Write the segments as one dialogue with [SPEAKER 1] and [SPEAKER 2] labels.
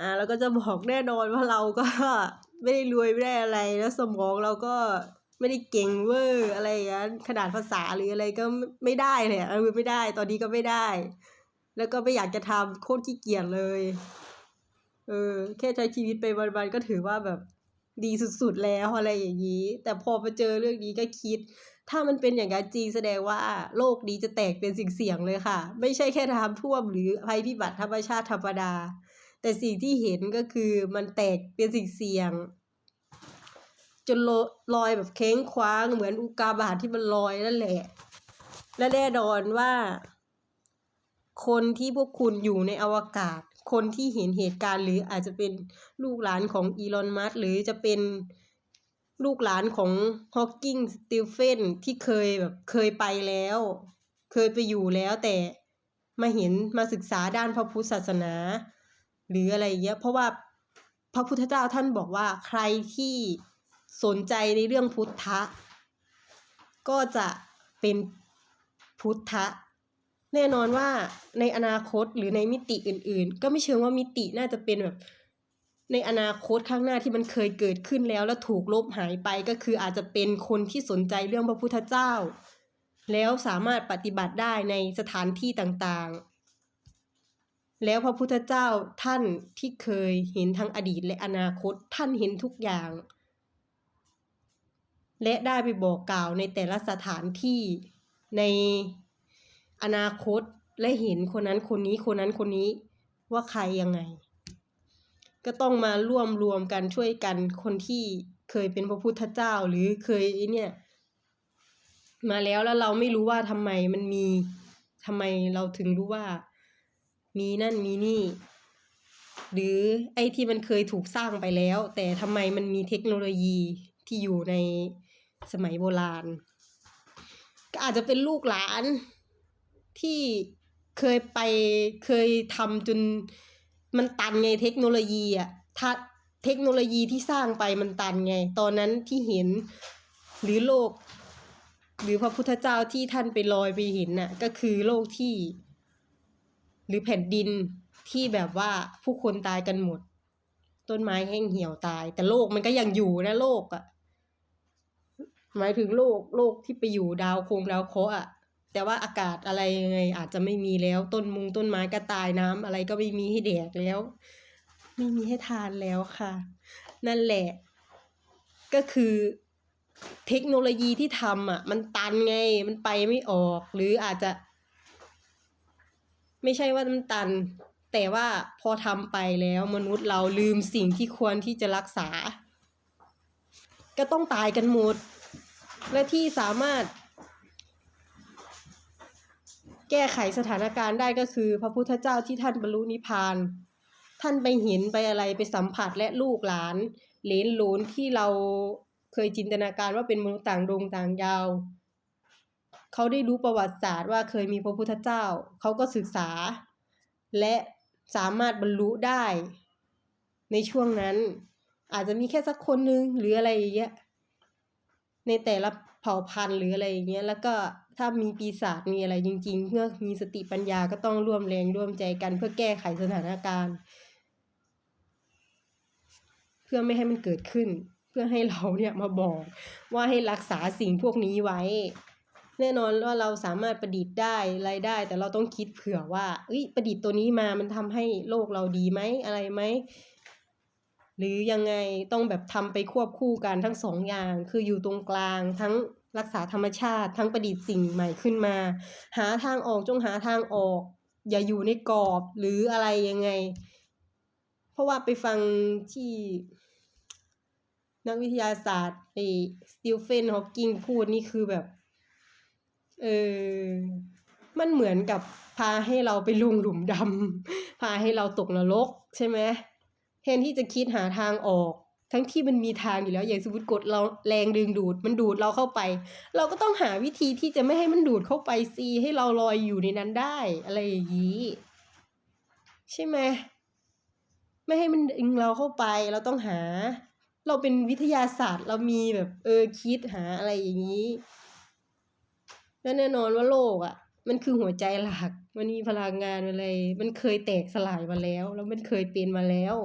[SPEAKER 1] อ่าแล้วก็จะบอกแน่นอนว่าเราก็ไม่ได้รวยไม่ได้อะไรแล้วสมองเราก็ไม่ได้เก่งเวอร์อะไรอย่างนั้นขนาดภาษาหรืออะไรก็ไม่ได้เลยเออไม่ได้ ตอนนี้ก็ไม่ได้ แล้วก็ไม่อยากจะทำโคตรขี้เกียจเลย เออ แค่ใช้ชีวิตไปวันๆก็ถือว่าแบบดีสุดๆแล้วอะไรอย่างนี้ แต่พอมาเจอเรื่องนี้ก็คิด ถ้ามันเป็นอย่างนั้นจริงแสดงว่าโลกนี้จะแตกเป็นสิ่งเสียงเลยค่ะ ไม่ใช่แค่น้ำท่วมหรือภัยพิบัติธรรมชาติธรรมดา แต่สิ่งที่เห็นก็คือมันแตกเป็นสิ่งเสี่ยง จนลอยแบบเค้งคว้างเหมือนอุกกาบาตที่มันลอยนั่นแหละ และแน่นอนว่า คนที่พวกคุณอยู่ในอวกาศ คนที่เห็นเหตุการณ์หรืออาจจะเป็นลูกหลานของอีลอนมัสหรือจะเป็นลูกหลานของฮอว์กิงสตีเฟนที่เคยแบบเคยไปแล้ว เคยไปอยู่แล้วแต่มาเห็นมาศึกษาด้านพระพุทธศาสนา หรืออะไรเงี้ยเพราะว่าพระพุทธเจ้าท่านบอกว่าใครที่สนใจในเรื่องพุทธะ ก็จะเป็นพุทธะ แน่นอนว่าในอนาคตหรือในมิติอื่น ๆ ก็ไม่เชิงว่ามิติน่าจะเป็นแบบในอนาคตข้างหน้าที่มันเคยเกิดขึ้นแล้วแล้วถูกลบหายไปก็คืออาจจะเป็นคนที่สนใจเรื่องพระพุทธเจ้า แล้วสามารถปฏิบัติได้ในสถานที่ต่างๆ แล้วพระพุทธเจ้าท่านที่เคยเห็นทั้งอดีตและอนาคตท่านเห็นทุกอย่าง และได้ไปบอกกล่าวในแต่ละสถานที่ในอนาคตและเห็นคนนั้นคนนี้คนนั้นคนนี้ว่าใครยังไง ก็ต้องมาร่วมรวมกันช่วยกันคนที่เคยเป็นพระพุทธเจ้าหรือเคยเนี่ยมาแล้วแล้วเราไม่รู้ว่าทำไมมันมีทำไมเราถึงรู้ว่า มีนั่นมีนี่ หรือไอ้ที่มันเคยถูกสร้างไปแล้ว แต่ทำไมมันมีเทคโนโลยีที่อยู่ในสมัยโบราณ ก็อาจจะเป็นลูกหลานที่เคยไปเคยทำจนมันตันไงเทคโนโลยีอะถ้าเทคโนโลยีที่สร้างไปมันตันไง ตอนนั้นที่เห็นหรือโลก หรือพระพุทธเจ้าที่ท่านไปลอยไปเห็นน่ะ ก็คือโลกที่ หรือแผ่นดินที่แบบว่าผู้คนตายกันหมด ต้นไม้แห้งเหี่ยวตาย แต่โลกมันก็ยังอยู่นะโลกอะหมายถึงโลกโลกที่ไปอยู่ดาวโคงดาวเคราะห์อะแต่ว่าอากาศอะไรยังไงอาจจะไม่มีแล้วต้นมุงต้นไม้ก็ตายน้ำอะไรก็ไม่มีให้แดกแล้ว ไม่มีให้ทานแล้วค่ะ นั่นแหละ ก็คือเทคโนโลยีที่ทำอะ มันตันไงมันไปไม่ออก หรืออาจจะ ไม่ใช่ว่ามันตัน แต่ว่าพอทำไปแล้วมนุษย์เราลืมสิ่งที่ควรที่จะรักษา ก็ต้องตายกันหมด และที่สามารถ แก้ไขสถานการณ์ได้ก็คือ พระพุทธเจ้าที่ท่านบรรลุนิพพาน ท่านไปเห็นไปอะไรไปสัมผัสและลูกหลานเลนหลนที่เราเคยจินตนาการว่าเป็นมนุษย์ต่างดวงต่างยาว เขาได้รู้ประวัติศาสตร์ว่าเคยมีพระพุทธเจ้า เขาก็ศึกษา และสามารถบรรลุได้ ในช่วงนั้น อาจจะมีแค่สักคนนึงหรืออะไรอย่างเงี้ยในแต่ละเผ่าพันธุ์หรืออะไรอย่างเงี้ยแล้วก็ถ้ามีปีศาจมีอะไรจริง ๆ เพื่อมีสติปัญญาก็ต้องร่วมแรงร่วมใจกัน เพื่อแก้ไขสถานการณ์ เพื่อไม่ให้มันเกิดขึ้น เพื่อให้เราเนี่ยมาบอกว่าให้รักษาสิ่งพวกนี้ไว้ แน่นอนว่าเราสามารถประดิษฐ์ได้ไรายได้ แต่เราต้องคิดเผื่อว่าเอ้ยประดิษฐ์ตัวนี้มามันทำให้โลกเราดีไหมอะไรไหมหรือยังไงต้องแบบทำไปควบคู่กันทั้งสองอย่าง คืออยู่ตรงกลางทั้งรักษาธรรมชาติ ทั้งประดิษฐ์สิ่งใหม่ขึ้นมา หาทางออกจงหาทางออก อย่าอยู่ในกรอบหรืออะไรยังไง เพราะว่าไปฟังที่นักวิทยาศาสตร์ไอ้สตีเฟนฮอว์กิงพูดนี่คือแบบ เออ มันเหมือนกับพาให้เราไปลงหลุมดำพาให้เราตกนรกใช่ไหมแทนที่จะคิดหาทางออก ทั้งที่มันมีทางอยู่แล้วอย่างสมมติกดเราแรงดึงดูด มันดูดเราเข้าไป เราก็ต้องหาวิธีที่จะไม่ให้มันดูดเข้าไปซีให้เราลอยอยู่ในนั้นได้ อะไรอย่างนี้ใช่ไหมไม่ให้มันดึงเราเข้าไป เราต้องหา เราเป็นวิทยาศาสตร์ เรามีแบบเออคิดหาอะไรอย่างนี้ และแน่นอนว่าโลกอะ่ะ มันคือหัวใจหลัก มันมีพลังงานอะไร มันเคยแตกสลายมาแล้ว แล้วมันเคยเป็นมาแล้ว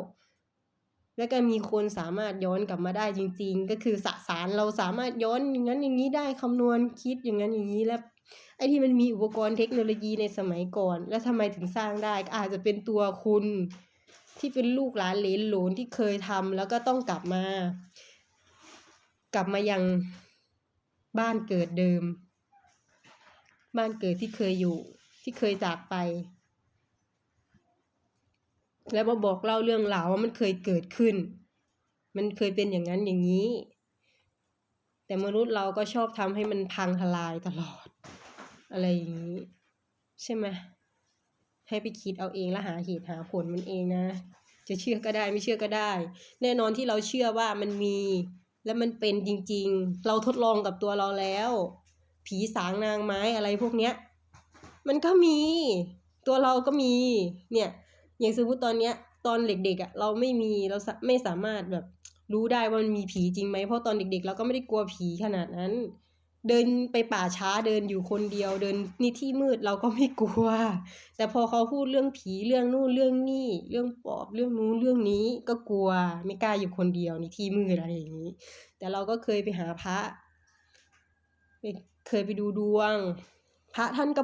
[SPEAKER 1] แล้วก็มีคนสามารถย้อนกลับมาได้จริง ๆ ก็คือสสารเราสามารถย้อนอย่างนั้นอย่างนี้ได้คำนวณคิดอย่างนั้นอย่างนี้แล้วไอ้ที่มันมีอุปกรณ์เทคโนโลยีในสมัยก่อน แล้วทำไมถึงสร้างได้อาจจะเป็นตัวคุณ ที่เป็นลูกหลานเลนหลนที่เคยทำแล้วก็ต้องกลับมา กลับมายังบ้านเกิดเดิม บ้านเกิดที่เคยอยู่ ที่เคยจากไป แล้วมาบอกเล่าเรื่องราวว่ามันเคยเกิดขึ้น มันเคยเป็นอย่างนั้นอย่างนี้ แต่มนุษย์เราก็ชอบทำให้มันพังทลายตลอด อะไรอย่างนี้ ใช่ไหมให้ไปคิดเอาเองแล้วหาเหตุหาผลมันเองนะ จะเชื่อก็ได้ไม่เชื่อก็ได้ แน่นอนที่เราเชื่อว่ามันมี และมันเป็นจริง ๆ เราทดลองกับตัวเราแล้ว ผีสางนางไม้อะไรพวกเนี้ย มันก็มี ตัวเราก็มี เนี่ย อย่างสมมติตอนเนี้ย ตอนเด็กๆอะ เราไม่มีเราไม่สามารถแบบรู้ได้ว่ามันมีผีจริงไหมเพราะตอนเด็กๆ เราก็ไม่ได้กลัวผีขนาดนั้น เดินไปป่าช้าเดินอยู่คนเดียว เดินนี่ที่มืดเราก็ไม่กลัว แต่พอเขาพูดเรื่องผีเรื่องนู่นเรื่องนี่ เรื่องปอบเรื่องนู้นเรื่องนี้ก็กลัวไม่กล้าอยู่คนเดียวในที่มืดอะไรอย่างนี้ แต่เราก็เคยไปหาพระไป เคยไปดูดวง พระท่านก็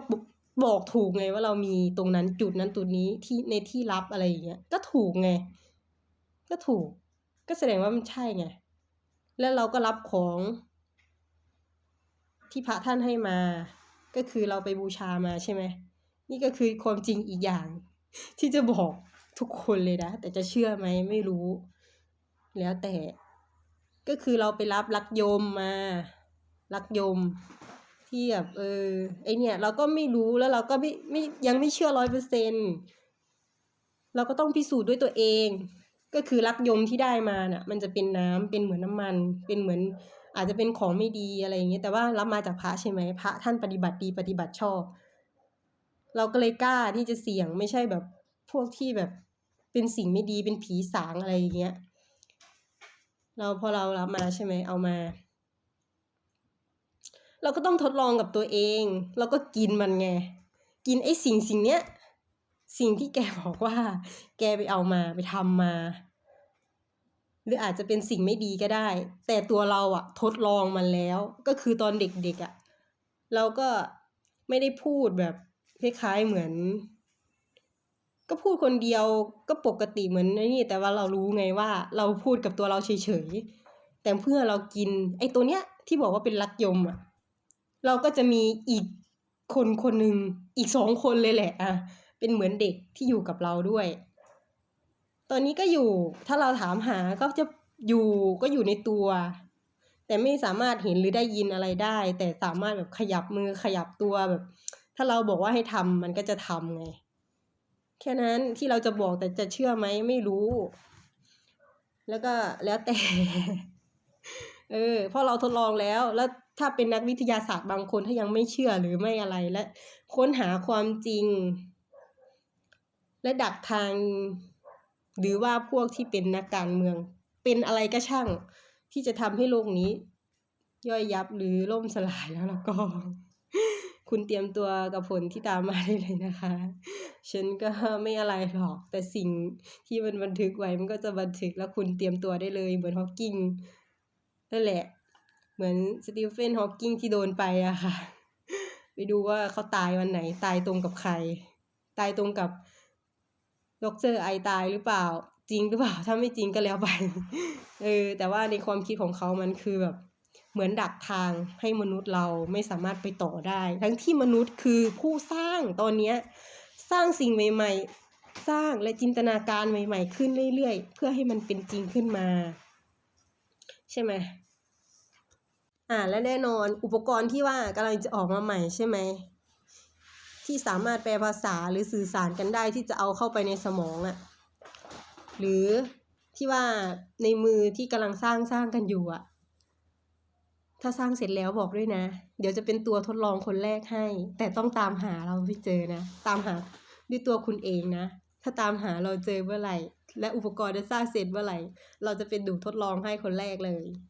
[SPEAKER 1] บอกถูกไงว่าเรามีตรงนั้นจุดนั้นจุดนี้ที่ในที่ลับอะไรอย่างเงี้ยก็ถูกไง ก็ถูก ก็แสดงว่ามันใช่ไง แล้วเราก็รับของ ที่พระท่านให้มา ก็คือเราไปบูชามาใช่ไหมนี่ก็คือความจริงอีกอย่าง ที่จะบอกทุกคนเลยนะ แต่จะเชื่อไหมไม่รู้ แล้วแต่ก็คือเราไปรับลักยมมาลักยม ที่แบบเออไอเนี่ย เราก็ไม่รู้แล้วเราก็ไม่ไม่ยังไม่เชื่อร้อยเปอร์เซ็นเราก็ต้องพิสูจน์ด้วยตัวเอง ก็คือลักยมที่ได้มาน่ะ มันจะเป็นน้ำเป็นเหมือนน้ำมัน เป็นเหมือน อาจจะเป็นของไม่ดีอะไรอย่างเงี้ยแต่ว่ารับมาจากพระใช่ไหมพระท่านปฏิบัติดีปฏิบัติชอบ เราก็เลยกล้าที่จะเสี่ยงไม่ใช่แบบพวกที่แบบเป็นสิ่งไม่ดีเป็นผีสางอะไรอย่างเงี้ยเราพอเรารับมาใช่ไหมเอามา เราก็ต้องทดลองกับตัวเองเราก็กินมันไง กินไอ้สิ่งสิ่งเนี้ย สิ่งที่แกบอกว่า แกไปเอามาไปทำมา หรืออาจจะเป็นสิ่งไม่ดีก็ได้ แต่ตัวเราอะทดลองมันแล้ว ก็คือตอนเด็กๆอะเราก็ไม่ได้พูดแบบคล้ายๆเหมือน ก็พูดคนเดียวก็ปกติเหมือนนี่ แต่ว่าเรารู้ไงว่า เราพูดกับตัวเราเฉยๆแต่เพื่อเรากิน ไอ้ตัวเนี้ยที่บอกว่าเป็นลักยมอะ เราก็จะมีอีกคนคนหนึ่งอีกสองคนเลยแหละอะเป็นเหมือนเด็กที่อยู่กับเราด้วย ตอนนี้ก็อยู่ถ้าเราถามหาก็จะอยู่ก็อยู่ในตัว แต่ไม่สามารถเห็นหรือได้ยินอะไรได้ แต่สามารถแบบขยับมือขยับตัวแบบ ถ้าเราบอกว่าให้ทำมันก็จะทำไงแค่นั้นที่เราจะบอกแต่จะเชื่อไหมไม่รู้ แล้วก็แล้วแต่ เออเพราะเราทดลองแล้ว แล้วถ้าเป็นนักวิทยาศาสตร์บางคนถ้ายังไม่เชื่อหรือไม่อะไรและ ค้นหาความจริง และดักทาง หรือว่าพวกที่เป็นนักการเมือง เป็นอะไรก็ช่าง ที่จะทำให้โลกนี้ ย่อยยับหรือล่มสลายแล้วแล้วก็ คุณเตรียมตัวกับผลที่ตามมาได้เลยนะคะ ฉันก็ไม่อะไรหรอก แต่สิ่งที่มันบันทึกไว้มันก็จะบันทึกแล้วคุณเตรียมตัวได้เลยเหมือนฮอกกิง นั่นแหละ เหมือนสตีเฟนฮอกกิงที่โดนไปอะค่ะ ไปดูว่าเขาตายวันไหน ตายตรงกับใคร ตายตรงกับดรไอตายหรือเปล่า จริงหรือเปล่า ถ้าไม่จริงก็แล้วไป เออ แต่ว่าในความคิดของเขามันคือแบบ เหมือนดักทางให้มนุษย์เราไม่สามารถไปต่อได้ ทั้งที่มนุษย์คือผู้สร้างตอนเนี้ยสร้างสิ่งใหม่ ๆ สร้างและจินตนาการใหม่ ๆ ขึ้นเรื่อย ๆ เพื่อให้มันเป็นจริงขึ้นมา ใช่ไหมอ่า และแน่นอนอุปกรณ์ที่ว่ากำลังจะออกมาใหม่ใช่ไหมที่สามารถแปลภาษาหรือสื่อสารกันได้ที่จะเอาเข้าไปในสมองอะหรือที่ว่าในมือที่กำลังสร้างสร้างกันอยู่อะถ้าสร้างเสร็จแล้วบอกด้วยนะ เดี๋ยวจะเป็นตัวทดลองคนแรกให้ แต่ต้องตามหาเราไม่เจอนะ ตามหาด้วยตัวคุณเองนะ ถ้าตามหาเราเจอเมื่อไหร่ และอุปกรณ์จะสร้างเสร็จเมื่อไหร่ เราจะเป็นหนูทดลองให้คนแรกเลย